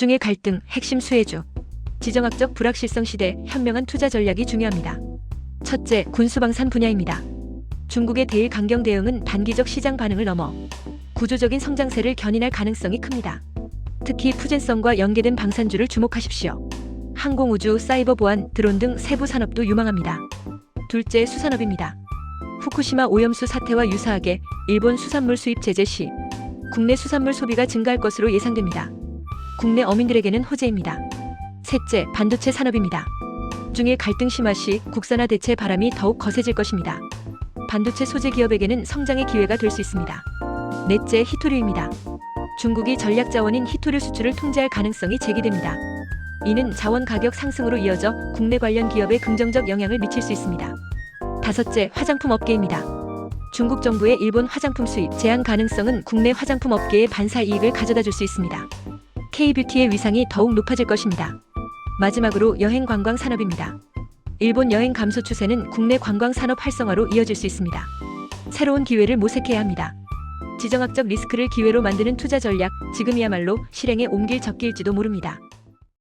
중의 갈등, 핵심 수혜주. 지정학적 불확실성 시대 현명한 투자 전략이 중요합니다. 첫째, 군수방산 분야입니다. 중국의 대일 강경 대응은 단기적 시장 반응을 넘어 구조적인 성장세를 견인할 가능성이 큽니다. 특히 푸젠성과 연계된 방산주를 주목하십시오. 항공우주, 사이버 보안, 드론 등 세부 산업도 유망합니다. 둘째, 수산업입니다. 후쿠시마 오염수 사태와 유사하게 일본 수산물 수입 제재 시 국내 수산물 소비가 증가할 것으로 예상됩니다. 국내 어민들에게는 호재입니다. 셋째, 반도체 산업입니다. 중일 갈등 심화 시 국산화 대체 바람이 더욱 거세질 것입니다. 반도체 소재 기업에게는 성장의 기회가 될 수 있습니다. 넷째, 히토류입니다. 중국이 전략 자원인 히토류 수출을 통제할 가능성이 제기됩니다. 이는 자원 가격 상승으로 이어져 국내 관련 기업에 긍정적 영향을 미칠 수 있습니다. 다섯째, 화장품 업계입니다. 중국 정부의 일본 화장품 수입 제한 가능성은 국내 화장품 업계에 반사 이익을 가져다 줄 수 있습니다. K뷰티의 위상이 더욱 높아질 것입니다. 마지막으로 여행 관광 산업입니다. 일본 여행 감소 추세는 국내 관광 산업 활성화로 이어질 수 있습니다. 새로운 기회를 모색해야 합니다. 지정학적 리스크를 기회로 만드는 투자 전략, 지금이야말로 실행에 옮길 적기일지도 모릅니다.